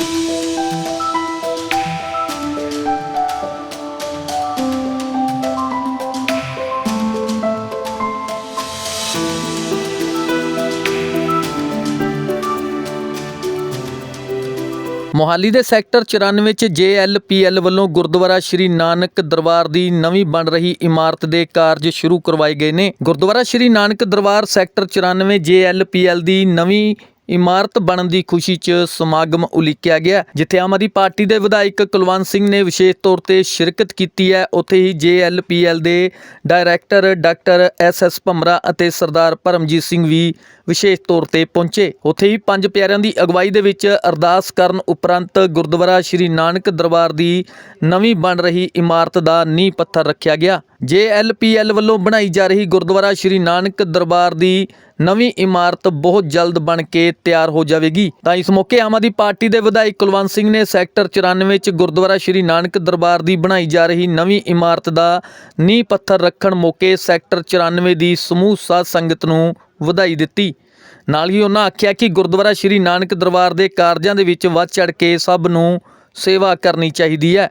ਮੋਹਾਲੀ ਦੇ ਸੈਕਟਰ 94 ਚ ਜੇਐਲਪੀਐਲ ਵੱਲੋਂ ਗੁਰਦੁਆਰਾ ਸ਼੍ਰੀ ਨਾਨਕ ਦਰਬਾਰ ਦੀ ਨਵੀਂ ਬਣ ਰਹੀ ਇਮਾਰਤ ਦੇ ਕਾਰਜ ਸ਼ੁਰੂ ਕਰਵਾਏ ਗਏ ਨੇ। ਗੁਰਦੁਆਰਾ ਸ਼੍ਰੀ ਨਾਨਕ ਦਰਬਾਰ ਸੈਕਟਰ 94 ਜੇਐਲਪੀਐਲ ਦੀ ਨਵੀਂ ਇਮਾਰਤ ਬਣਨ ਦੀ ਖੁਸ਼ੀ 'ਚ ਸਮਾਗਮ ਉਲੀਕਿਆ ਗਿਆ, ਜਿੱਥੇ ਆਮ ਆਦਮੀ ਪਾਰਟੀ ਦੇ ਵਿਧਾਇਕ ਕੁਲਵੰਤ ਸਿੰਘ ਨੇ ਵਿਸ਼ੇਸ਼ ਤੌਰ ਤੇ ਸ਼ਿਰਕਤ ਕੀਤੀ ਹੈ। ਉੱਥੇ ਹੀ ਜੇਐਲਪੀਐਲ ਦੇ ਡਾਇਰੈਕਟਰ ਡਾਕਟਰ ਐਸਐਸ ਭਮਰਾ ਅਤੇ ਸਰਦਾਰ ਪਰਮਜੀਤ ਸਿੰਘ ਵੀ ਵਿਸ਼ੇਸ਼ ਤੌਰ ਤੇ ਪਹੁੰਚੇ। ਉੱਥੇ ਹੀ ਪੰਜ ਪਿਆਰਿਆਂ ਦੀ ਅਗਵਾਈ ਦੇ ਵਿੱਚ ਅਰਦਾਸ ਕਰਨ ਉਪਰੰਤ ਗੁਰਦੁਆਰਾ ਸ਼੍ਰੀ ਨਾਨਕ ਦਰਬਾਰ ਦੀ ਨਵੀਂ ਬਣ ਰਹੀ ਇਮਾਰਤ ਦਾ ਨੀਂਹ ਪੱਥਰ ਰੱਖਿਆ ਗਿਆ। ਜੇਐਲਪੀਐਲ ਵੱਲੋਂ ਬਣਾਈ ਜਾ ਰਹੀ ਗੁਰਦੁਆਰਾ ਸ਼੍ਰੀ ਨਾਨਕ ਦਰਬਾਰ ਦੀ ਨਵੀਂ ਇਮਾਰਤ ਬਹੁਤ ਜਲਦ ਬਣ ਕੇ ਤਿਆਰ ਹੋ ਜਾਵੇਗੀ। ਤਾਂ ਇਸ ਮੌਕੇ ਆਮ ਆਦਮੀ ਪਾਰਟੀ ਦੇ ਵਿਧਾਇਕ ਕੁਲਵੰਤ ਸਿੰਘ ਨੇ ਸੈਕਟਰ 94 ਚ ਗੁਰਦੁਆਰਾ ਸ਼੍ਰੀ ਨਾਨਕ ਦਰਬਾਰ ਦੀ ਬਣਾਈ ਜਾ ਰਹੀ ਨਵੀਂ ਇਮਾਰਤ ਦਾ ਨੀਂਹ ਪੱਥਰ ਰੱਖਣ ਮੌਕੇ ਸੈਕਟਰ 94 ਦੀ ਸਮੂਹ ਸਾਧ ਸੰਗਤ ਨੂੰ ਵਧਾਈ ਦਿੱਤੀ। ਨਾਲ ਹੀ ਉਹਨਾਂ ਆਖਿਆ ਕਿ ਗੁਰਦੁਆਰਾ ਸ਼੍ਰੀ ਨਾਨਕ ਦਰਬਾਰ ਦੇ ਕਾਰਜਾਂ ਦੇ ਵਿੱਚ ਵੱਧ ਚੜ ਕੇ ਸਭ ਨੂੰ ਸੇਵਾ ਕਰਨੀ ਚਾਹੀਦੀ ਹੈ।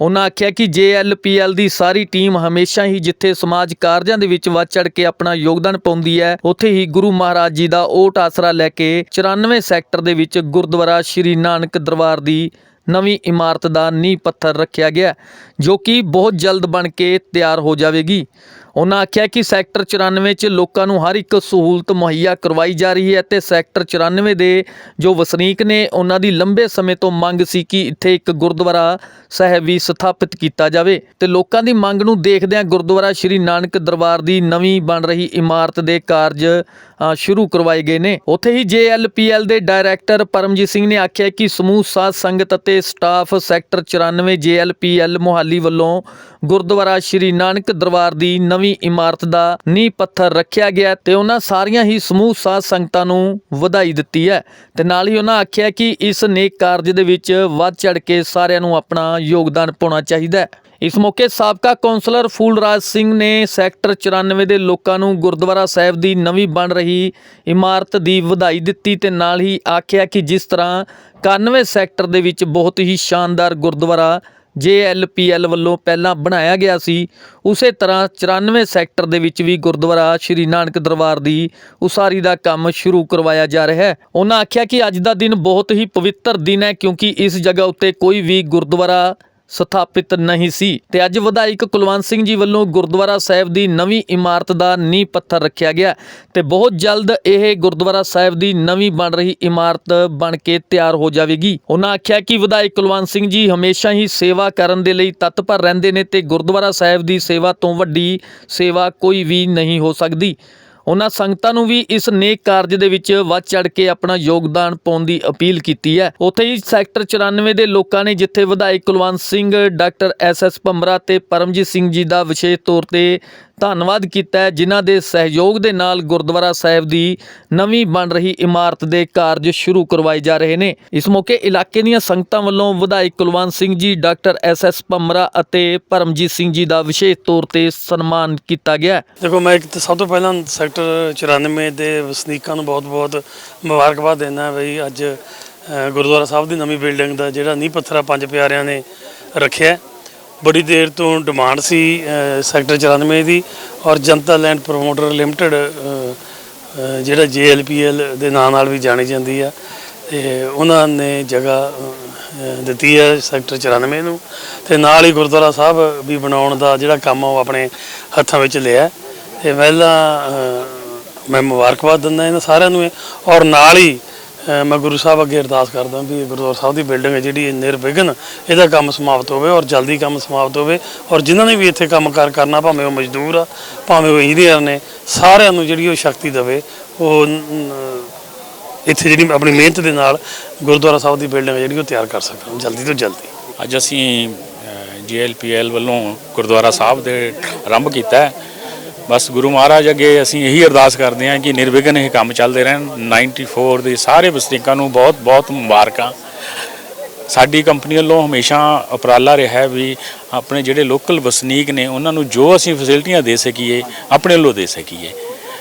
ਉਹਨਾਂ ਆਖਿਆ ਕਿ ਜੇਐਲਪੀਐਲ ਦੀ ਸਾਰੀ ਟੀਮ ਹਮੇਸ਼ਾ ਹੀ ਜਿੱਥੇ ਸਮਾਜ ਕਾਰਜਾਂ ਦੇ ਵਿੱਚ ਵੱਧ ਚੜ ਕੇ ਆਪਣਾ ਯੋਗਦਾਨ ਪਾਉਂਦੀ ਹੈ, ਉੱਥੇ ਹੀ ਗੁਰੂ ਮਹਾਰਾਜ ਜੀ ਦਾ ਓਟ ਆਸਰਾ ਲੈ ਕੇ 94 ਸੈਕਟਰ ਦੇ ਵਿੱਚ ਗੁਰਦੁਆਰਾ ਸ਼੍ਰੀ ਨਾਨਕ ਦਰਬਾਰ ਦੀ ਨਵੀਂ ਇਮਾਰਤ ਦਾ ਨੀਂਹ ਪੱਥਰ ਰੱਖਿਆ ਗਿਆ, ਜੋ ਕਿ ਬਹੁਤ ਜਲਦ ਬਣ ਕੇ ਤਿਆਰ ਹੋ ਜਾਵੇਗੀ। ਉਹਨਾਂ ਆਖਿਆ ਕਿ ਸੈਕਟਰ 94 ਚ ਲੋਕਾਂ ਨੂੰ ਹਰ ਇੱਕ ਸਹੂਲਤ ਮੁਹੱਈਆ ਕਰਵਾਈ ਜਾ ਰਹੀ ਹੈ ਤੇ ਸੈਕਟਰ 94 ਦੇ ਜੋ ਵਸਨੀਕ ਨੇ, ਉਹਨਾਂ ਦੀ ਲੰਬੇ ਸਮੇਂ ਤੋਂ ਮੰਗ ਸੀ ਕਿ ਇੱਥੇ ਇੱਕ ਗੁਰਦੁਆਰਾ ਸਾਹਿਬ ਵੀ ਸਥਾਪਿਤ ਕੀਤਾ ਜਾਵੇ ਤੇ ਲੋਕਾਂ ਦੀ ਮੰਗ ਨੂੰ ਦੇਖਦਿਆਂ ਗੁਰਦੁਆਰਾ ਸ਼੍ਰੀ ਨਾਨਕ ਦਰਬਾਰ ਦੀ ਨਵੀਂ ਬਣ ਰਹੀ ਇਮਾਰਤ ਦੇ ਕਾਰਜ ਸ਼ੁਰੂ ਕਰਵਾਏ ਗਏ ਨੇ। ਉੱਥੇ ਹੀ ਜੇਐਲਪੀਐਲ ਦੇ ਡਾਇਰੈਕਟਰ ਪਰਮਜੀਤ ਸਿੰਘ ਨੇ ਆਖਿਆ ਕਿ ਸਮੂਹ, ਸਾਧ ਸੰਗਤ ਅਤੇ ਸਟਾਫ ਸੈਕਟਰ 94 ਜੇਐਲਪੀਐਲ ਮੋਹਾਲੀ ਵੱਲੋਂ ਗੁਰਦੁਆਰਾ ਸ਼੍ਰੀ ਨਾਨਕ ਦਰਬਾਰ ਦੀ ਨਵੀਂ ਇਮਾਰਤ ਦਾ ਨੀਂਹ ਪੱਥਰ ਰੱਖਿਆ ਗਿਆ ਤੇ ਉਹਨਾਂ ਸਾਰੀਆਂ ਹੀ ਸਮੂਹ ਸਾਧ ਸੰਗਤਾਂ ਨੂੰ ਵਧਾਈ ਦਿੱਤੀ ਹੈ ਤੇ ਨਾਲ ਹੀ ਉਹਨਾਂ ਆਖਿਆ ਕਿ ਇਸ ਨੇਕ ਕਾਰਜ ਦੇ ਵਿੱਚ ਵੱਧ ਚੜ ਕੇ ਸਾਰਿਆਂ ਨੂੰ ਆਪਣਾ ਯੋਗਦਾਨ ਪਾਉਣਾ ਚਾਹੀਦਾ ਹੈ। ਇਸ ਮੌਕੇ ਸਾਬਕਾ ਕੌਂਸਲਰ ਫੂਲਰਾਜ ਸਿੰਘ ਨੇ ਸੈਕਟਰ 94 ਦੇ ਲੋਕਾਂ ਨੂੰ ਗੁਰਦੁਆਰਾ ਸਾਹਿਬ ਦੀ ਨਵੀਂ ਬਣ ਰਹੀ ਇਮਾਰਤ ਦੀ ਵਧਾਈ ਦਿੱਤੀ ਤੇ ਨਾਲ ਹੀ ਆਖਿਆ ਕਿ ਜਿਸ ਤਰ੍ਹਾਂ 91 ਸੈਕਟਰ ਦੇ ਵਿੱਚ ਬਹੁਤ ਹੀ ਸ਼ਾਨਦਾਰ ਗੁਰਦੁਆਰਾ ਜੇਐਲਪੀਐਲ ਵੱਲੋਂ ਪਹਿਲਾਂ ਬਣਾਇਆ ਗਿਆ ਸੀ, ਉਸੇ ਤਰ੍ਹਾਂ 94 ਸੈਕਟਰ ਦੇ ਵਿੱਚ ਵੀ ਗੁਰਦੁਆਰਾ ਸ਼੍ਰੀ ਨਾਨਕ ਦਰਬਾਰ ਦੀ ਉਸਾਰੀ ਦਾ ਕੰਮ ਸ਼ੁਰੂ ਕਰਵਾਇਆ ਜਾ ਰਿਹਾ ਹੈ। ਉਹਨਾਂ ਆਖਿਆ ਕਿ ਅੱਜ ਦਾ ਦਿਨ ਬਹੁਤ ਹੀ ਪਵਿੱਤਰ ਦਿਨ ਹੈ, ਕਿਉਂਕਿ ਇਸ ਜਗ੍ਹਾ ਉੱਤੇ ਕੋਈ ਵੀ ਗੁਰਦੁਆਰਾ ਸਥਾਪਿਤ ਨਹੀਂ ਸੀ। ਤੇ ਅੱਜ ਵਿਧਾਇਕ ਕੁਲਵੰਤ ਸਿੰਘ ਜੀ ਵੱਲੋਂ ਗੁਰਦੁਆਰਾ ਸਾਹਿਬ ਦੀ ਨਵੀਂ ਇਮਾਰਤ ਦਾ ਨੀਂਹ ਪੱਥਰ ਰੱਖਿਆ ਗਿਆ ਤੇ ਬਹੁਤ ਜਲਦ ਇਹ ਗੁਰਦੁਆਰਾ ਸਾਹਿਬ ਦੀ ਨਵੀਂ ਬਣ ਰਹੀ ਇਮਾਰਤ ਬਣ ਕੇ ਤਿਆਰ ਹੋ ਜਾਵੇਗੀ। ਉਹਨਾਂ ਆਖਿਆ ਕਿ ਵਿਧਾਇਕ ਕੁਲਵੰਤ ਸਿੰਘ ਜੀ ਹਮੇਸ਼ਾ ਹੀ ਸੇਵਾ ਕਰਨ ਦੇ ਲਈ ਤਤਪਰ ਰਹਿੰਦੇ ਨੇ ਤੇ ਗੁਰਦੁਆਰਾ ਸਾਹਿਬ ਦੀ ਸੇਵਾ ਤੋਂ ਵੱਡੀ ਸੇਵਾ ਕੋਈ ਵੀ ਨਹੀਂ ਹੋ ਸਕਦੀ। ਉਹਨਾਂ ਸੰਗਤਾਂ ਨੂੰ ਵੀ ਇਸ ਨੇਕ ਕਾਰਜ ਦੇ ਵਿੱਚ ਵੱਧ ਚੜ ਕੇ ਆਪਣਾ ਯੋਗਦਾਨ ਪਾਉਣ ਦੀ ਅਪੀਲ ਕੀਤੀ ਹੈ। ਉੱਥੇ ਹੀ ਸੈਕਟਰ 94 ਦੇ ਲੋਕਾਂ ਨੇ ਜਿੱਥੇ ਵਿਧਾਇਕ Kulwant Singh, doctor S S Bhambra ਤੇ ਪਰਮਜੀਤ ਸਿੰਘ ਜੀ ਦਾ ਵਿਸ਼ੇਸ਼ ਤੌਰ ਤੇ ਧੰਨਵਾਦ ਕੀਤਾ ਜਿਨ੍ਹਾਂ ਦੇ ਸਹਿਯੋਗ ਦੇ ਨਾਲ ਗੁਰਦੁਆਰਾ ਸਾਹਿਬ ਦੀ ਨਵੀਂ ਬਣ ਰਹੀ ਇਮਾਰਤ ਦੇ ਕਾਰਜ ਸ਼ੁਰੂ ਕਰਵਾਏ ਜਾ ਰਹੇ ਨੇ। ਇਸ ਮੌਕੇ ਇਲਾਕੇ ਦੀਆਂ ਸੰਗਤਾਂ ਵੱਲੋਂ ਵਿਧਾਇਕ Kulwant Singh ji, doctor S S ਭੰਬਰਾ ਅਤੇ ਪਰਮਜੀਤ ਸਿੰਘ ਜੀ ਦਾ ਵਿਸ਼ੇਸ਼ ਤੌਰ ਤੇ ਸਨਮਾਨ ਕੀਤਾ ਗਿਆ ਦੇਖੋ, ਮੈਂ ਇੱਕ ਸਭ ਤੋਂ ਪਹਿਲਾਂ ਸੈਕਟਰ 94 ਦੇ ਵਸਨੀਕਾਂ ਨੂੰ ਬਹੁਤ-ਬਹੁਤ ਮੁਬਾਰਕਬਾਦ ਦਿੰਦਾ ਬਈ ਅੱਜ ਗੁਰਦੁਆਰਾ ਸਾਹਿਬ ਦੀ ਨਵੀਂ ਬਿਲਡਿੰਗ ਦਾ ਜਿਹੜਾ ਨੀਂਹ ਪੱਥਰਾ ਪੰਜ ਪਿਆਰਿਆਂ ਨੇ ਰੱਖਿਆ ਬੜੀ ਦੇਰ ਤੋਂ ਡਿਮਾਂਡ ਸੀ ਸੈਕਟਰ 94 ਦੀ ਔਰ ਜਨਤਾ ਲੈਂਡ ਪ੍ਰੋਮੋਟਰ ਲਿਮਟਿਡ ਜਿਹੜਾ ਜੇਐਲਪੀਐਲ ਦੇ ਨਾਂ ਨਾਲ ਵੀ ਜਾਣੀ ਜਾਂਦੀ ਆ ਤੇ ਉਹਨਾਂ ਨੇ ਜਗ੍ਹਾ ਦਿੱਤੀ ਹੈ ਸੈਕਟਰ 94 ਨੂੰ ਤੇ ਨਾਲ ਹੀ ਗੁਰਦੁਆਰਾ ਸਾਹਿਬ ਵੀ ਬਣਾਉਣ ਦਾ ਜਿਹੜਾ ਕੰਮ ਆ ਉਹ ਆਪਣੇ ਹੱਥਾਂ ਵਿੱਚ ਲਿਆ ਤੇ ਪਹਿਲਾਂ ਮੈਂ ਮੁਬਾਰਕਬਾਦ ਦਿੰਦਾ ਇਹਨਾਂ ਸਾਰਿਆਂ ਨੂੰ ਇਹ। ਔਰ ਨਾਲ ਹੀ ਮੈਂ ਗੁਰੂ ਸਾਹਿਬ ਅੱਗੇ ਅਰਦਾਸ ਕਰਦਾ ਵੀ ਗੁਰਦੁਆਰਾ ਸਾਹਿਬ ਦੀ ਬਿਲਡਿੰਗ ਹੈ ਜਿਹੜੀ ਨਿਰਵਿਘਨ, ਇਹਦਾ ਕੰਮ ਸਮਾਪਤ ਹੋਵੇ ਔਰ ਜਲਦੀ ਕੰਮ ਸਮਾਪਤ ਹੋਵੇ ਔਰ ਜਿਨ੍ਹਾਂ ਨੇ ਵੀ ਇੱਥੇ ਕੰਮ ਕਾਰ ਕਰਨਾ, ਭਾਵੇਂ ਉਹ ਮਜ਼ਦੂਰ ਆ, ਭਾਵੇਂ ਉਹ ਇੰਜੀਨੀਅਰ ਨੇ, ਸਾਰਿਆਂ ਨੂੰ ਜਿਹੜੀ ਉਹ ਸ਼ਕਤੀ ਦੇਵੇ, ਉਹ ਇੱਥੇ ਜਿਹੜੀ ਆਪਣੀ ਮਿਹਨਤ ਦੇ ਨਾਲ ਗੁਰਦੁਆਰਾ ਸਾਹਿਬ ਦੀ ਬਿਲਡਿੰਗ ਜਿਹੜੀ ਉਹ ਤਿਆਰ ਕਰ ਸਕਣ, ਜਲਦੀ ਤੋਂ ਜਲਦੀ। ਅੱਜ ਅਸੀਂ ਜੀਐਲਪੀਐਲ ਵੱਲੋਂ ਗੁਰਦੁਆਰਾ ਸਾਹਿਬ ਦੇ ਆਰੰਭ ਕੀਤਾ ਹੈ। ਬਸ ਗੁਰੂ ਮਹਾਰਾਜ ਅੱਗੇ ਅਸੀਂ ਇਹੀ ਅਰਦਾਸ ਕਰਦੇ ਹਾਂ ਕਿ ਨਿਰਵਿਘਨ ਇਹ ਕੰਮ ਚੱਲਦੇ ਰਹਿਣ। 94 ਦੇ ਸਾਰੇ ਵਸਨੀਕਾਂ ਨੂੰ ਬਹੁਤ ਬਹੁਤ ਮੁਬਾਰਕਾਂ। ਸਾਡੀ ਕੰਪਨੀ ਵੱਲੋਂ ਹਮੇਸ਼ਾ ਉਪਰਾਲਾ ਰਿਹਾ ਹੈ ਵੀ ਆਪਣੇ ਜਿਹੜੇ ਲੋਕਲ ਵਸਨੀਕ ਨੇ, ਉਹਨਾਂ ਨੂੰ ਜੋ ਅਸੀਂ ਫੈਸਿਲਿਟੀਆਂ ਦੇ ਸਕੀਏ, ਆਪਣੇ ਵੱਲੋਂ ਦੇ ਸਕੀਏ।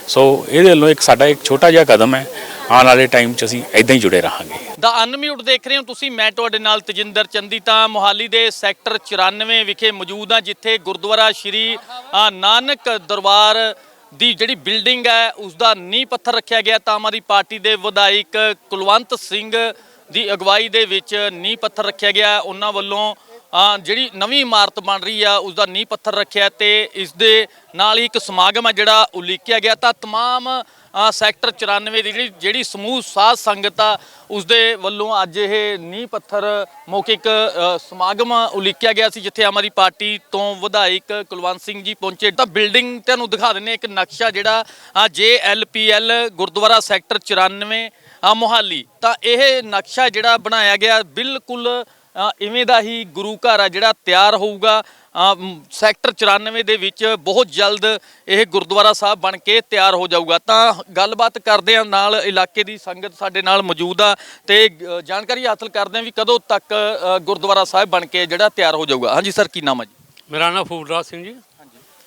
ਸੋ ਇਹਦੇ ਵੱਲੋਂ ਇੱਕ ਸਾਡਾ ਇੱਕ ਛੋਟਾ ਜਿਹਾ ਕਦਮ ਹੈ। ਆਉਣ ਵਾਲੇ ਟਾਈਮ 'ਚ ਅਸੀਂ ਇਦਾਂ ਹੀ ਜੁੜੇ ਰਹਾਂਗੇ। ਦਾ ਅਨਮਿਊਟ ਦੇਖ ਰਹੇ ਹੋ ਤੁਸੀਂ, ਮੈਂ ਤੁਹਾਡੇ ਨਾਲ ਤਜਿੰਦਰ ਚੰਦੀ ਤਾਂ ਮੋਹਾਲੀ ਦੇ ਸੈਕਟਰ 94 ਵਿਖੇ ਮੌਜੂਦ ਹਾਂ, ਜਿੱਥੇ ਗੁਰਦੁਆਰਾ ਸ਼੍ਰੀ ਨਾਨਕ ਦਰਬਾਰ ਦੀ ਜਿਹੜੀ ਬਿਲਡਿੰਗ ਹੈ ਉਸ ਦਾ ਨੀਂਹ ਪੱਥਰ ਰੱਖਿਆ ਗਿਆ। ਤਾਂ ਆਮ ਆਦਮੀ ਪਾਰਟੀ ਦੇ ਵਿਧਾਇਕ ਕੁਲਵੰਤ ਸਿੰਘ ਦੀ ਅਗਵਾਈ ਦੇ ਵਿੱਚ ਨੀਂਹ ਪੱਥਰ ਰੱਖਿਆ ਗਿਆ। ਉਹਨਾਂ ਵੱਲੋਂ ਜਿਹੜੀ ਨਵੀਂ ਇਮਾਰਤ ਬਣ ਰਹੀ ਆ ਉਸ ਦਾ ਨੀਂਹ ਪੱਥਰ ਰੱਖਿਆ ਤੇ ਇਸ ਦੇ ਨਾਲ ਹੀ ਇੱਕ ਸਮਾਗਮ ਹੈ ਜਿਹੜਾ ਉਲੀਕਿਆ ਗਿਆ ਤਾਂ तमाम ਅ, ਸੈਕਟਰ 94 ਦੀ ਜਿਹੜੀ ਜਿਹੜੀ ਸਮੂਹ ਸਾਧ ਸੰਗਤ ਆ ਉਸ ਦੇ ਵੱਲੋਂ ਅੱਜ ਇਹ ਨੀਂਹ ਪੱਥਰ ਮੌਕੇ ਇੱਕ ਅ, ਸਮਾਗਮ ਉਲੀਕਿਆ ਗਿਆ ਸੀ ਜਿੱਥੇ ਆਮ ਆਦਮੀ ਪਾਰਟੀ ਤੋਂ ਵਿਧਾਇਕ ਕੁਲਵੰਤ ਸਿੰਘ ਜੀ ਪਹੁੰਚੇ ਤਾਂ ਬਿਲਡਿੰਗ ਤੁਹਾਨੂੰ ਦਿਖਾ ਦਿੰਨੇ ਇੱਕ ਨਕਸ਼ਾ ਜਿਹੜਾ ਜੇਐਲਪੀਐਲ ਗੁਰਦੁਆਰਾ ਸੈਕਟਰ 94 ਆ ਮੋਹਾਲੀ ਤਾਂ ਇਹ ਨਕਸ਼ਾ ਜਿਹੜਾ ਬਣਾਇਆ ਗਿਆ ਬਿਲਕੁਲ ਅ, ਇਵੇਂ ਦਾ ਹੀ ਗੁਰੂ ਘਰ ਆ ਜਿਹੜਾ ਤਿਆਰ ਹੋਊਗਾ। ਸੈਕਟਰ 94 ਦੇ ਵਿੱਚ ਬਹੁਤ ਜਲਦ ਇਹ ਗੁਰਦੁਆਰਾ ਸਾਹਿਬ ਬਣ ਕੇ ਤਿਆਰ ਹੋ ਜਾਊਗਾ। ਤਾਂ ਗੱਲਬਾਤ ਕਰਦੇ ਆ ਨਾਲ ਇਲਾਕੇ ਦੀ ਸੰਗਤ ਸਾਡੇ ਨਾਲ ਮੌਜੂਦ ਆ ਤੇ ਜਾਣਕਾਰੀ ਹਾਸਲ ਕਰਦੇ ਆ ਵੀ ਕਦੋਂ ਤੱਕ ਗੁਰਦੁਆਰਾ ਸਾਹਿਬ ਬਣ ਕੇ ਜਿਹੜਾ ਤਿਆਰ ਹੋ ਜਾਊਗਾ। ਹਾਂਜੀ ਸਰ, ਕੀ ਨਾਮ ਹੈ ਜੀ? ਮੇਰਾ ਨਾਮ ਫੂਲਰਾਜ ਸਿੰਘ ਜੀ।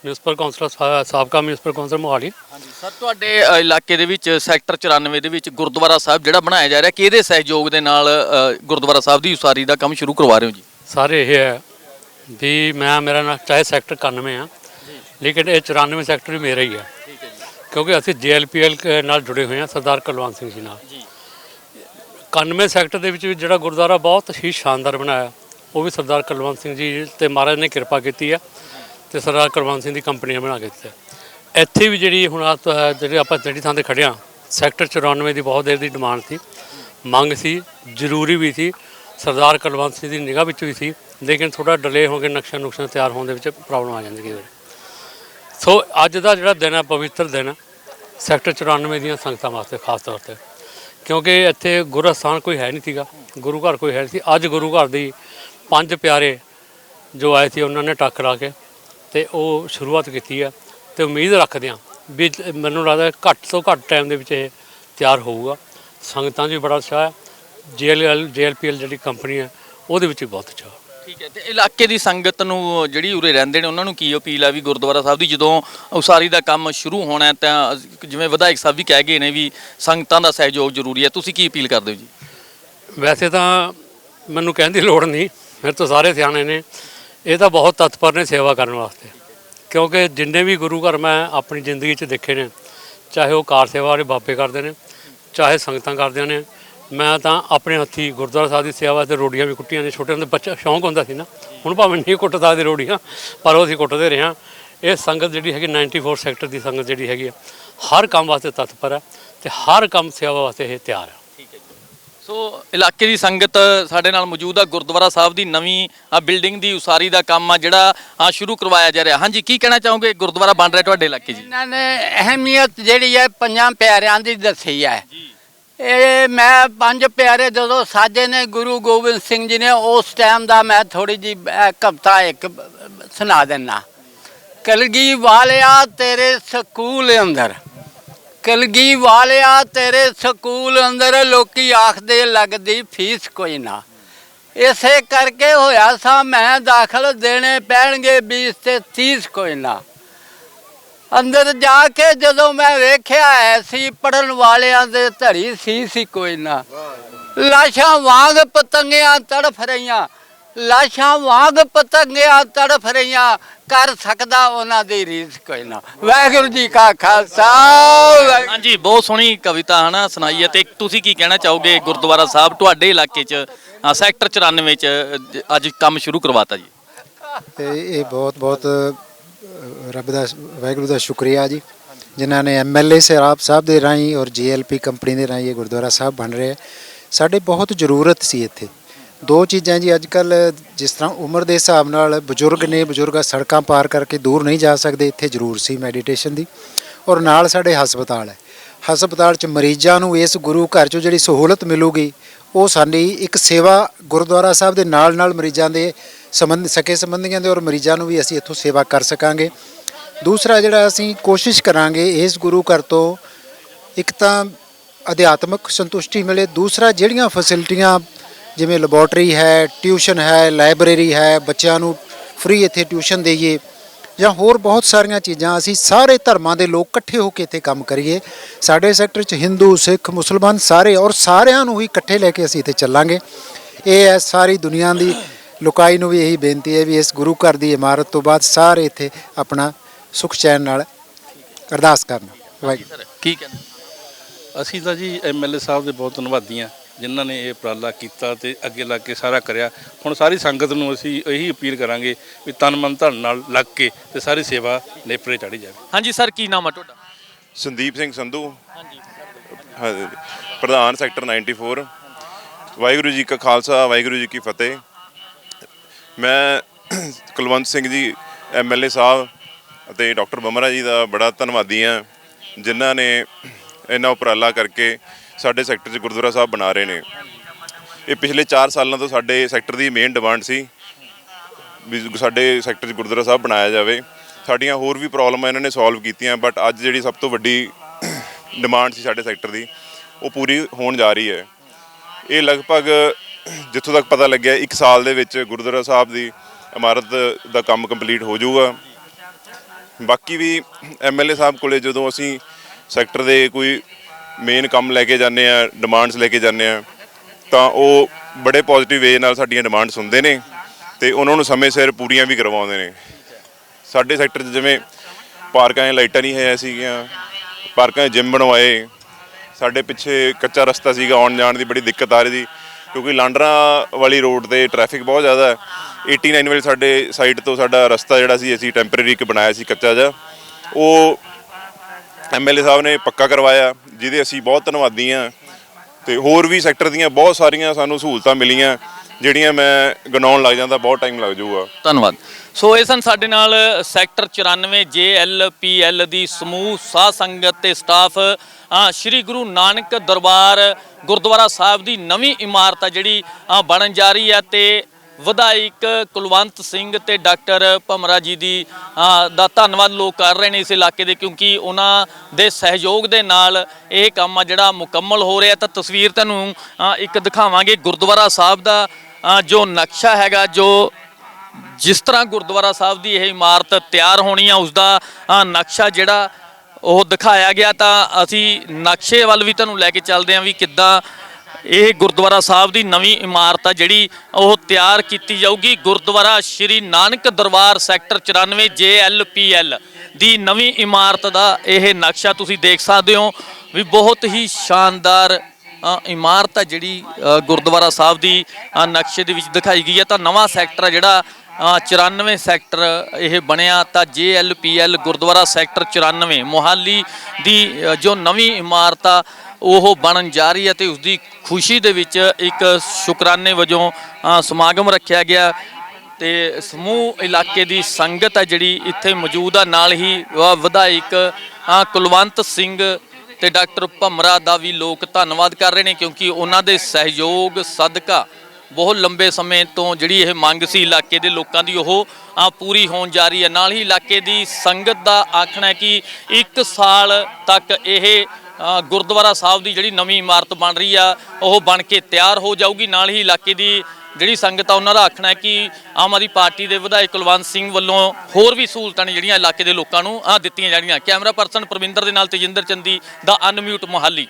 ਮਿਊਨਿਸਪਲ ਕਾਉਂਸਲਰ ਸਾ- ਸਾਬਕਾ ਮਿਊਨਿਸਪਲ ਕਾਉਂਸਲਰ ਮੋਹਾਲੀ। ਹਾਂਜੀ ਸਰ ਤੁਹਾਡੇ ਅ, ਇਲਾਕੇ ਦੇ ਵਿੱਚ ਸੈਕਟਰ 94 ਦੇ ਵਿੱਚ ਗੁਰਦੁਆਰਾ ਸਾਹਿਬ ਜਿਹੜਾ ਬਣਾਇਆ ਜਾ ਰਿਹਾ ਕਿਹਦੇ ਸਹਿਯੋਗ ਦੇ ਨਾਲ ਅ, ਗੁਰਦੁਆਰਾ ਸਾਹਿਬ ਦੀ ਉਸਾਰੀ ਦਾ ਕੰਮ ਸ਼ੁਰੂ ਕਰਵਾ ਰਹੇ ਹੋ ਜੀ? ਸਾਰੇ ਇਹ ਹੈ ਵੀ ਮੈਂ ਮੇਰਾ ਨਾਮ ਚਾਹੇ ਸੈਕਟਰ 91 ਆ ਲੇਕਿਨ ਇਹ 94 ਸੈਕਟਰ ਵੀ ਮੇਰਾ ਹੀ ਹੈ ਠੀਕ ਹੈ ਜੀ। ਕਿਉਂਕਿ ਅਸੀਂ ਜੀਐਲਪੀਐਲ ਨਾਲ ਜੁੜੇ ਹੋਏ ਹਾਂ ਸਰਦਾਰ ਕੁਲਵੰਤ ਸਿੰਘ ਜੀ ਨਾਲ। ਜੀ। 91 ਸੈਕਟਰ ਦੇ ਵਿੱਚ ਵੀ ਜਿਹੜਾ ਗੁਰਦੁਆਰਾ ਬਹੁਤ ਹੀ ਸ਼ਾਨਦਾਰ ਬਣਾਇਆ ਉਹ ਵੀ ਸਰਦਾਰ ਕੁਲਵੰਤ ਸਿੰਘ ਜੀ ਤੇ ਮਹਾਰਾਜ ਨੇ ਕਿਰਪਾ ਕੀਤੀ ਆ। ਤੇ ਸਰਦਾਰ ਕੁਲਵੰਤ ਸਿੰਘ ਦੀ ਕੰਪਨੀਆਂ ਬਣਾ ਕੇ ਦਿੱਤੇ ਇੱਥੇ ਵੀ ਜਿਹੜੀ ਹੁਣ ਆਹ ਤਾਂ ਆਪਾਂ ਜਿਹੜੀ ਥਾਂ ਤੇ ਖੜੇ ਸੈਕਟਰ 94 ਦੀ ਬਹੁਤ ਦੇਰ ਦੀ ਡਿਮਾਂਡ ਸੀ, ਮੰਗ ਸੀ, ਜ਼ਰੂਰੀ ਵੀ ਸੀ, ਸਰਦਾਰ ਕੁਲਵੰਤ ਸਿੰਘ ਦੀ ਨਿਗਾਹ ਵਿੱਚ ਵੀ ਸੀ, ਲੇਕਿਨ ਥੋੜਾ ਡਿਲੇ ਹੋ ਕੇ ਨਕਸ਼ਾ ਨੁਕਸ਼ਾ ਤਿਆਰ ਹੋਣ ਦੇ ਵਿੱਚ ਪ੍ਰੋਬਲਮ ਆ ਜਾਂਦੀ ਹੈ। ਸੋ ਅੱਜ ਦਾ ਜਿਹੜਾ ਦਿਨ ਹੈ, ਪਵਿੱਤਰ ਦਿਨ ਹੈ ਸੈਕਟਰ 94 ਦੀਆਂ ਸੰਗਤਾਂ ਵਾਸਤੇ ਖਾਸ ਤੌਰ ਤੇ। ਕਿਉਂਕਿ ਇੱਥੇ ਗੁਰੂ ਅਸਥਾਨ ਕੋਈ ਹੈ ਨਹੀਂ ਸੀਗਾ, ਗੁਰੂ ਘਰ ਕੋਈ ਹੈ ਨਹੀਂ ਸੀ। ਅੱਜ ਗੁਰੂ ਘਰ ਦੀ ਪੰਜ ਪਿਆਰੇ ਜੋ ਆਏ ਸੀ, ਉਹਨਾਂ ਨੇ ਟੱਕ ਲਾ ਕੇ ਤੇ ਉਹ ਸ਼ੁਰੂਆਤ ਕੀਤੀ ਹੈ ਤੇ ਉਮੀਦ ਰੱਖਦੇ ਹਾਂ ਵੀ ਮੈਨੂੰ ਲੱਗਦਾ ਘੱਟ ਤੋਂ ਘੱਟ ਟਾਈਮ ਦੇ ਵਿੱਚ ਇਹ ਤਿਆਰ ਹੋਊਗਾ। ਸੰਗਤਾਂ 'ਚ ਵੀ ਬੜਾ ਉਤਸ਼ਾਹ ਹੈ। ਜੀਐਲਐਲ ਜੀਐਲਪੀਐਲ ਜਿਹੜੀ ਕੰਪਨੀ ਹੈ ਉਹਦੇ ਵਿੱਚ ਵੀ ਬਹੁਤ ਹੈ ਠੀਕ ਹੈ ਤੇ ਇਲਾਕੇ ਦੀ ਸੰਗਤ ਨੂੰ ਜਿਹੜੀ ਉਰੇ ਰਹਿੰਦੇ ਨੇ ਉਹਨਾਂ ਨੂੰ ਕੀ ਅਪੀਲ ਆ ਵੀ ਗੁਰਦੁਆਰਾ ਸਾਹਿਬ ਦੀ ਜਦੋਂ ਉਸਾਰੀ ਦਾ ਕੰਮ ਸ਼ੁਰੂ ਹੋਣਾ ਤਾਂ ਜਿਵੇਂ ਵਿਧਾਇਕ ਸਾਹਿਬ ਵੀ ਕਹਿ ਗਏ ਨੇ ਵੀ ਸੰਗਤਾਂ ਦਾ ਸਹਿਯੋਗ ਜ਼ਰੂਰੀ ਹੈ ਤੁਸੀਂ ਕੀ ਅਪੀਲ ਕਰਦੇ ਹੋ ਜੀ? ਵੈਸੇ ਤਾਂ ਮੈਨੂੰ ਕਹਿਣ ਦੀ ਲੋੜ ਨਹੀਂ। ਮੇਰੇ ਤੋਂ ਸਾਰੇ ਸਿਆਣੇ ਨੇ। ਇਹ ਤਾਂ ਬਹੁਤ ਤਤਪਰ ਨੇ ਸੇਵਾ ਕਰਨ ਵਾਸਤੇ। ਕਿਉਂਕਿ ਜਿੰਨੇ ਵੀ ਗੁਰੂ ਘਰ ਮੈਂ ਆਪਣੀ ਜ਼ਿੰਦਗੀ 'ਚ ਦੇਖੇ ਨੇ, ਚਾਹੇ ਉਹ ਕਾਰ ਸੇਵਾ ਵਾਲੇ ਬਾਬੇ ਕਰਦੇ ਨੇ, ਚਾਹੇ ਸੰਗਤਾਂ ਕਰਦੀਆਂ ਨੇ, ਮੈਂ ਤਾਂ ਆਪਣੇ ਹੱਥੀ ਗੁਰਦੁਆਰਾ ਸਾਹਿਬ ਦੀ ਸੇਵਾ ਤੇ ਰੋੜੀਆਂ ਵੀ ਕੁੱਟੀਆਂ ਨੇ। ਛੋਟੇ ਹੁੰਦੇ ਬੱਚਾ ਸ਼ੌਂਕ ਹੁੰਦਾ ਸੀ ਨਾ। ਹੁਣ ਭਾਵੇਂ ਨਹੀਂ ਕੁੱਟ ਸਕਦੇ ਰੋੜੀਆਂ ਪਰ ਉਹ ਅਸੀਂ ਕੁੱਟਦੇ ਰਹੇ ਹਾਂ। ਇਹ ਸੰਗਤ ਜਿਹੜੀ ਹੈਗੀ 94 ਸੈਕਟਰ ਦੀ ਸੰਗਤ ਜਿਹੜੀ ਹੈਗੀ ਆ ਹਰ ਕੰਮ ਵਾਸਤੇ ਤਤਪਰ ਹੈ ਤੇ ਹਰ ਕੰਮ ਸੇਵਾ ਵਾਸਤੇ ਇਹ ਤਿਆਰ ਹੈ। ਸੋ ਇਲਾਕੇ ਦੀ ਸੰਗਤ ਸਾਡੇ ਨਾਲ ਮੌਜੂਦ ਆ ਗੁਰਦੁਆਰਾ ਸਾਹਿਬ ਦੀ ਨਵੀਂ ਆ ਬਿਲਡਿੰਗ ਦੀ ਉਸਾਰੀ ਦਾ ਕੰਮ ਆ ਜਿਹੜਾ ਆ ਸ਼ੁਰੂ ਕਰਵਾਇਆ ਜਾ ਰਿਹਾ। ਹਾਂਜੀ ਕੀ ਕਹਿਣਾ ਚਾਹੋਗੇ? ਗੁਰਦੁਆਰਾ ਬਣ ਰਿਹਾ ਤੁਹਾਡੇ ਇਲਾਕੇ ਜੀ। ਇਹਨਾਂ ਨੇ ਅਹਿਮੀਅਤ ਜਿਹੜੀ ਹੈ ਪੰਜਾਂ ਪਿਆਰਿਆਂ ਦੀ ਦੱਸੀ ਹੈ। ਇਹ ਮੈਂ ਪੰਜ ਪਿਆਰੇ ਜਦੋਂ ਸਾਜੇ ਨੇ ਗੁਰੂ ਗੋਬਿੰਦ ਸਿੰਘ ਜੀ ਨੇ ਉਸ ਟਾਈਮ ਦਾ ਮੈਂ ਥੋੜੀ ਜੀ ਕਵਿਤਾ ਇੱਕ ਸੁਣਾ ਦਿੰਨਾ। ਕਲਗੀ ਵਾਲਿਆ ਤੇਰੇ ਸਕੂਲ ਅੰਦਰ। ਕਲਗੀ ਵਾਲਿਆ, ਤੇਰੇ ਸਕੂਲ ਅੰਦਰ ਲੋਕੀ ਆਖਦੇ ਲੱਗਦੀ ਫੀਸ ਕੋਈ ਨਾ। ਇਸੇ ਕਰਕੇ ਹੋਇਆ ਸਾਂ, ਮੈਂ ਦਾਖਲ ਦੇਣੇ ਪੈਣਗੇ 20 ਤੇ 30 ਕੋਈ ਨਾ। ਅੰਦਰ ਜਾ ਕੇ ਜਦੋਂ ਮੈਂ ਵੇਖਿਆ, ਐਸੀ ਪੜਨ ਵਾਲਿਆਂ ਦੇ ਧੜੀ ਸੀ ਸੀ ਕੋਈ ਨਾ। ਲਾਸ਼ਾਂ ਵਾਂਗ ਪਤੰਗਿਆਂ ਤੜਫ ਰਹੀਆਂ। ਲਾਸ਼ਾਂ ਵਾਂਗ ਪਤੰਗਿਆਂ ਤੜਫ ਰਹੀਆਂ ਕਰ ਸਕਦਾ ਉਹਨਾਂ ਦੀ ਰੀਸ ਕੋਈ ਨਾ। ਵਾਹਿਗੁਰੂ ਜੀ ਕਾ ਖਾਲਸਾ ਹਾਂਜੀ ਬਹੁਤ ਸੋਹਣੀ ਕਵਿਤਾ ਹਨਾ ਸੁਣਾਈ ਹੈ ਤੇ ਤੁਸੀਂ ਕੀ ਕਹਿਣਾ ਚਾਹੋਗੇ ਗੁਰਦੁਆਰਾ ਸਾਹਿਬ ਤੁਹਾਡੇ ਇਲਾਕੇ 'ਚ ਸੈਕਟਰ 94 'ਚ ਅੱਜ ਕੰਮ ਸ਼ੁਰੂ ਕਰਵਾਤਾ ਜੀ? ਤੇ ਇਹ ਬਹੁਤ ਬਹੁਤ ਰੱਬ ਦਾ ਵਾਹਿਗੁਰੂ ਦਾ ਸ਼ੁਕਰੀਆ ਜੀ। ਜਿਨ੍ਹਾਂ ਨੇ ਐਮਐਲਏ ਸਾਹਿਬ ਸਾਹਿਬ ਦੇ ਰਾਹੀਂ ਔਰ ਜੀਐਲਪੀ ਕੰਪਨੀ ਦੇ ਰਾਹੀਂ ਇਹ ਗੁਰਦੁਆਰਾ ਸਾਹਿਬ ਬਣ ਰਿਹਾ ਹੈ। ਸਾਡੇ ਬਹੁਤ ਜ਼ਰੂਰਤ ਸੀ ਇੱਥੇ। ਦੋ ਚੀਜ਼ਾਂ ਜੀ ਅੱਜ ਕੱਲ ਜਿਸ ਤਰ੍ਹਾਂ ਉਮਰ ਦੇ ਹਿਸਾਬ ਨਾਲ ਬਜ਼ੁਰਗ ਨੇ ਬਜ਼ੁਰਗਾ ਸੜਕਾਂ ਪਾਰ ਕਰਕੇ ਦੂਰ ਨਹੀਂ ਜਾ ਸਕਦੇ, ਇੱਥੇ ਜ਼ਰੂਰ ਸੀ ਮੈਡੀਟੇਸ਼ਨ ਦੀ। ਔਰ ਨਾਲ ਸਾਡੇ ਹਸਪਤਾਲ ਹੈ। ਹਸਪਤਾਲ 'ਚ ਮਰੀਜ਼ਾਂ ਨੂੰ ਇਸ ਗੁਰੂ ਘਰ 'ਚੋਂ ਜਿਹੜੀ ਸਹੂਲਤ ਮਿਲੂਗੀ, ਉਹ ਸਾਡੀ ਇੱਕ ਸੇਵਾ ਗੁਰਦੁਆਰਾ ਸਾਹਿਬ ਦੇ ਨਾਲ ਨਾਲ ਮਰੀਜ਼ਾਂ ਦੇ ਸੰਬੰਧ, ਸਕੇ ਸੰਬੰਧੀਆਂ ਦੇ ਔਰ ਮਰੀਜ਼ਾਂ ਨੂੰ ਵੀ ਅਸੀਂ ਇੱਥੋਂ ਸੇਵਾ ਕਰ ਸਕਾਂਗੇ। ਦੂਸਰਾ ਜਿਹੜਾ ਅਸੀਂ ਕੋਸ਼ਿਸ਼ ਕਰਾਂਗੇ ਇਸ ਗੁਰੂ ਘਰ ਤੋਂ ਇੱਕ ਤਾਂ ਅਧਿਆਤਮਕ ਸੰਤੁਸ਼ਟੀ ਮਿਲੇ, ਦੂਸਰਾ ਜਿਹੜੀਆਂ ਫੈਸਿਲਿਟੀਆਂ ਜਿਵੇਂ ਲੈਬੋਰਟਰੀ ਹੈ ਟਿਊਸ਼ਨ ਹੈ ਲਾਇਬ੍ਰੇਰੀ ਹੈ, ਬੱਚਿਆਂ ਨੂੰ ਫ੍ਰੀ ਇੱਥੇ ਟਿਊਸ਼ਨ ਦੇਈਏ ਜਾਂ ਹੋਰ ਬਹੁਤ ਸਾਰੀਆਂ ਚੀਜ਼ਾਂ, ਅਸੀਂ ਸਾਰੇ ਧਰਮਾਂ ਦੇ ਲੋਕ ਇਕੱਠੇ ਹੋ ਕੇ ਇੱਥੇ ਕੰਮ ਕਰੀਏ। ਸਾਡੇ ਸੈਕਟਰ 'ਚ ਹਿੰਦੂ ਸਿੱਖ ਮੁਸਲਮਾਨ ਸਾਰੇ ਔਰ ਸਾਰਿਆਂ ਨੂੰ ਹੀ ਇਕੱਠੇ ਲੈ ਕੇ ਅਸੀਂ ਇੱਥੇ ਚੱਲਾਂਗੇ। ਇਹ ਹੈ ਸਾਰੀ ਦੁਨੀਆ ਦੀ ਲੋਕਾਈ ਨੂੰ ਵੀ ਇਹੀ ਬੇਨਤੀ ਹੈ ਵੀ ਇਸ ਗੁਰੂ ਘਰ ਦੀ ਇਮਾਰਤ ਤੋਂ ਬਾਅਦ ਸਾਰੇ ਇੱਥੇ ਆਪਣਾ ਸੁਖ ਚੈਨ ਨਾਲ ਅਰਦਾਸ ਕਰਨ। ਵਾਹਿਗੁਰੂ ਕੀ ਕਹਿੰਦੇ? ਅਸੀਂ ਤਾਂ ਜੀ ਐਮਐਲਏ ਸਾਹਿਬ ਦੇ ਬਹੁਤ ਧੰਨਵਾਦੀ ਹਾਂ। ਜਿਨ੍ਹਾਂ ਨੇ ਇਹ ਉਪਰਾਲਾ ਕੀਤਾ ਤੇ ਅੱਗੇ ਲੱਗ ਕੇ ਸਾਰਾ ਕਰਿਆ। ਹੁਣ ਸਾਰੀ ਸੰਗਤ ਨੂੰ ਅਸੀਂ ਇਹੀ ਅਪੀਲ ਕਰਾਂਗੇ ਵੀ ਤਨ ਮਨ ਧਨ ਨਾਲ ਲੱਗ ਕੇ ਤੇ ਸਾਰੀ ਸੇਵਾ ਨੇਪਰੇ ਚਾੜੀ ਜਾਵੇ। ਹਾਂਜੀ ਸਰ ਕੀ ਨਾਮ ਆ ਤੁਹਾਡਾ? ਸੰਦੀਪ ਸਿੰਘ ਸੰਧੂ। ਹਾਂਜੀ ਪ੍ਰਧਾਨ ਸੈਕਟਰ 94 ਵਾਹਿਗੁਰੂ ਜੀ ਕਾ ਖਾਲਸਾ ਵਾਹਿਗੁਰੂ ਜੀ ਕੀ ਫਤਿਹ। ਮੈਂ ਕੁਲਵੰਤ ਸਿੰਘ ਜੀ ਐਮਐਲਏ ਸਾਹਿਬ ਅਤੇ ਡਾਕਟਰ ਬਮਰਾ ਜੀ ਦਾ ਬੜਾ ਧੰਨਵਾਦੀ ਹਾਂ ਜਿਨ੍ਹਾਂ ਨੇ ਇਹਨਾਂ ਉਪਰਾਲਾ ਕਰਕੇ ਸਾਡੇ ਸੈਕਟਰ 'ਚ ਗੁਰਦੁਆਰਾ ਸਾਹਿਬ ਬਣਾ ਰਹੇ ਨੇ। ਇਹ ਪਿਛਲੇ 4 ਸਾਲਾਂ ਤੋਂ ਸਾਡੇ ਸੈਕਟਰ ਦੀ ਮੇਨ ਡਿਮਾਂਡ ਸੀ ਵੀ ਸਾਡੇ ਸੈਕਟਰ 'ਚ ਗੁਰਦੁਆਰਾ ਸਾਹਿਬ ਬਣਾਇਆ ਜਾਵੇ। ਸਾਡੀਆਂ ਹੋਰ ਵੀ ਪ੍ਰੋਬਲਮਾਂ ਇਹਨਾਂ ਨੇ ਸੋਲਵ ਕੀਤੀਆਂ ਬਟ ਅੱਜ ਜਿਹੜੀ ਸਭ ਤੋਂ ਵੱਡੀ ਡਿਮਾਂਡ ਸੀ ਸਾਡੇ ਸੈਕਟਰ ਦੀ, ਉਹ ਪੂਰੀ ਹੋਣ ਜਾ ਰਹੀ ਹੈ। ਇਹ ਲਗਭਗ ਜਿੱਥੋਂ ਤੱਕ ਪਤਾ ਲੱਗਿਆ 1 ਸਾਲ ਦੇ ਵਿੱਚ ਗੁਰਦੁਆਰਾ ਸਾਹਿਬ ਦੀ ਇਮਾਰਤ ਦਾ ਕੰਮ ਕੰਪਲੀਟ ਹੋ ਜਾਊਗਾ। ਬਾਕੀ ਵੀ ਐਮਐਲਏ ਸਾਹਿਬ ਕੋਲੇ ਜਦੋਂ ਅਸੀਂ ਸੈਕਟਰ ਦੇ ਕੋਈ ਮੇਨ ਕੰਮ ਲੈ ਕੇ ਜਾਂਦੇ ਆ ਡਿਮਾਂਡਸ ਲੈ ਕੇ ਜਾਂਦੇ ਆ, ਤਾਂ ਉਹ ਬੜੇ ਪੋਜ਼ਿਟਿਵ ਵੇ ਨਾਲ ਸਾਡੀਆਂ ਡਿਮਾਂਡਸ ਹੁੰਦੇ ਨੇ ਤੇ ਉਹਨਾਂ ਨੂੰ ਸਮੇਂ ਸਿਰ ਪੂਰੀਆਂ ਵੀ ਕਰਵਾਉਂਦੇ ਨੇ। ਸਾਡੇ ਸੈਕਟਰ 'ਚ ਜਿਵੇਂ ਪਾਰਕਾਂ 'ਚ ਲਾਈਟਾਂ ਨਹੀਂ ਹੈ ਸੀਗੀਆਂ, ਪਾਰਕਾਂ 'ਚ ਜਿਮ ਬਣਵਾਏ, ਸਾਡੇ ਪਿੱਛੇ ਕੱਚਾ ਰਸਤਾ ਸੀਗਾ, ਆਉਣ ਜਾਣ ਦੀ ਬੜੀ ਦਿੱਕਤ ਆ ਰਹੀ ਸੀ, ਕਿਉਂਕਿ ਲਾਂਡਰਾ ਵਾਲੀ ਰੋਡ ਤੇ ਟ੍ਰੈਫਿਕ ਬਹੁਤ ਜ਼ਿਆਦਾ ਹੈ। 89 ਵਾਲੇ ਸਾਡੇ ਸਾਈਡ ਤੋਂ ਸਾਡਾ ਰਸਤਾ ਜਿਹੜਾ ਸੀ, ਅਸੀਂ ਟੈਂਪਰੇਰੀ ਇੱਕ ਬਣਾਇਆ ਸੀ ਕੱਚਾ ਜਿਹਾ, ਉਹ ਐਮਐਲਏ ਸਾਹਿਬ ਨੇ ਪੱਕਾ ਕਰਵਾਇਆ, ਜਿਹਦੇ ਅਸੀਂ ਬਹੁਤ ਧੰਨਵਾਦੀ ਹਾਂ। ਤੇ ਹੋਰ ਵੀ ਸੈਕਟਰ ਦੀਆਂ ਬਹੁਤ ਸਾਰੀਆਂ ਸਾਨੂੰ ਸਹੂਲਤਾਂ ਮਿਲੀਆਂ, ਜਿਹੜੀਆਂ ਮੈਂ ਗਣਾਉਣ ਲੱਗ ਜਾਂਦਾ, ਬਹੁਤ ਟਾਈਮ ਲੱਗ ਜਾਊਗਾ। ਧੰਨਵਾਦ। ਸੋ ਇਹ ਸਨ ਸਾਡੇ ਨਾਲ ਸੈਕਟਰ 94 JLPL ਦੀ ਸਮੂਹ ਸਾਧ ਸੰਗਤ ਤੇ ਸਟਾਫ। ਸ਼੍ਰੀ ਗੁਰੂ ਨਾਨਕ ਦਰਬਾਰ ਗੁਰਦੁਆਰਾ ਸਾਹਿਬ ਦੀ ਨਵੀਂ ਇਮਾਰਤ ਆ ਜਿਹੜੀ ਬਣਨ ਜਾ ਰਹੀ ਹੈ ਤੇ ਵਿਧਾਇਕ ਕੁਲਵੰਤ ਸਿੰਘ ਤੇ ਡਾਕਟਰ ਭਮਰਾ ਜੀ ਦੀ ਦਾ ਧੰਨਵਾਦ ਲੋਕ ਕਰ ਰਹੇ ਨੇ ਇਸ ਇਲਾਕੇ ਦੇ ਕਿਉਂਕਿ ਉਹਨਾਂ ਦੇ ਸਹਿਯੋਗ ਦੇ ਨਾਲ ਇਹ ਕੰਮ ਆ ਜਿਹੜਾ ਮੁਕੰਮਲ ਹੋ ਰਿਹਾ। ਤਾਂ ਤਸਵੀਰ ਤੁਹਾਨੂੰ ਇੱਕ ਦਿਖਾਵਾਂਗੇ। ਗੁਰਦੁਆਰਾ ਸਾਹਿਬ ਦਾ ਜੋ ਨਕਸ਼ਾ ਹੈਗਾ, ਜੋ ਜਿਸ ਤਰ੍ਹਾਂ ਗੁਰਦੁਆਰਾ ਸਾਹਿਬ ਦੀ ਇਹ ਇਮਾਰਤ ਤਿਆਰ ਹੋਣੀ ਆ ਉਸ ਦਾ ਨਕਸ਼ਾ ਜਿਹੜਾ ਉਹ ਦਿਖਾਇਆ ਗਿਆ। ਤਾਂ ਅਸੀਂ ਨਕਸ਼ੇ ਵੱਲ ਵੀ ਤੁਹਾਨੂੰ ਲੈ ਕੇ ਚੱਲਦੇ ਹਾਂ ਵੀ ਕਿੱਦਾਂ ਇਹ ਗੁਰਦੁਆਰਾ ਸਾਹਿਬ ਦੀ ਨਵੀਂ ਇਮਾਰਤ ਆ ਜਿਹੜੀ ਉਹ ਤਿਆਰ ਕੀਤੀ ਜਾਊਗੀ। ਗੁਰਦੁਆਰਾ ਸ਼੍ਰੀ ਨਾਨਕ ਦਰਬਾਰ ਸੈਕਟਰ 94 JLPL ਦੀ ਨਵੀਂ ਇਮਾਰਤ ਦਾ ਇਹ ਨਕਸ਼ਾ ਤੁਸੀਂ ਦੇਖ ਸਕਦੇ ਹੋ ਵੀ ਬਹੁਤ ਹੀ ਸ਼ਾਨਦਾਰ ਇਮਾਰਤ ਆ ਜਿਹੜੀ ਗੁਰਦੁਆਰਾ ਸਾਹਿਬ ਦੀ ਨਕਸ਼ੇ ਦੇ ਵਿੱਚ ਦਿਖਾਈ ਗਈ ਹੈ ਤਾਂ ਨਵਾਂ ਸੈਕਟਰ ਆ ਜਿਹੜਾ ਅ, 94 ਸੈਕਟਰ ਇਹ ਬਣਿਆ। ਤਾਂ JLPL ਗੁਰਦੁਆਰਾ ਸੈਕਟਰ 94 ਮੋਹਾਲੀ ਦੀ ਜੋ ਨਵੀਂ ਇਮਾਰਤ ਆ ਉਹ ਬਣਨ ਜਾ ਰਹੀ ਹੈ ਤੇ ਉਸ ਦੀ ਖੁਸ਼ੀ ਦੇ ਵਿੱਚ ਇੱਕ ਸ਼ੁਕਰਾਨੇ ਵਜੋਂ ਸਮਾਗਮ ਰੱਖਿਆ ਗਿਆ ਤੇ ਸਮੂਹ ਇਲਾਕੇ ਦੀ ਸੰਗਤ ਹੈ ਜਿਹੜੀ ਇੱਥੇ ਮੌਜੂਦ ਆ। ਨਾਲ ਹੀ ਵਿਧਾਇਕ ਕੁਲਵੰਤ ਸਿੰਘ ਤੇ ਡਾਕਟਰ ਭਮਰਾ ਦਾ ਵੀ ਲੋਕ ਧੰਨਵਾਦ ਕਰ ਰਹੇ ਨੇ ਕਿਉਂਕਿ ਉਹਨਾਂ ਦੇ ਸਹਿਯੋਗ, ਸਦਕਾ ਬਹੁਤ ਲੰਬੇ ਸਮੇਂ ਤੋਂ ਜਿਹੜੀ ਇਹ ਮੰਗ ਸੀ ਇਲਾਕੇ ਦੇ ਲੋਕਾਂ ਦੀ, ਉਹ ਆ ਪੂਰੀ ਹੋਣ ਜਾ ਰਹੀ ਹੈ। ਨਾਲ ਹੀ ਇਲਾਕੇ ਦੀ ਸੰਗਤ ਦਾ ਆਖਣਾ ਹੈ ਕਿ 1 ਸਾਲ ਤੱਕ ਇਹ ਗੁਰਦੁਆਰਾ ਸਾਹਿਬ ਦੀ ਜਿਹੜੀ ਨਵੀਂ ਇਮਾਰਤ ਬਣ ਰਹੀ ਆ, ਉਹ ਬਣ ਕੇ ਤਿਆਰ ਹੋ ਜਾਊਗੀ। ਨਾਲ ਹੀ ਇਲਾਕੇ ਦੀ ਜਿਹੜੀ ਸੰਗਤ ਆ, ਉਹਨਾਂ ਦਾ ਆਖਣਾ ਹੈ ਕਿ ਆਮ ਆਦਮੀ ਪਾਰਟੀ ਦੇ ਵਿਧਾਇਕ ਕੁਲਵੰਤ ਸਿੰਘ ਵੱਲੋਂ ਹੋਰ ਵੀ ਸਹੂਲਤਾਂ ਨੇ ਜਿਹੜੀਆਂ ਇਲਾਕੇ ਦੇ ਲੋਕਾਂ ਨੂੰ ਆ ਦਿੱਤੀਆਂ ਜਾਣੀਆਂ। ਕੈਮਰਾ ਪਰਸਨ ਪ੍ਰਵਿੰਦਰ ਦੇ ਨਾਲ ਤੇਜਿੰਦਰ ਚੰਦੀ ਦਾ ਅਨਮਿਊਟ ਮੋਹਾਲੀ।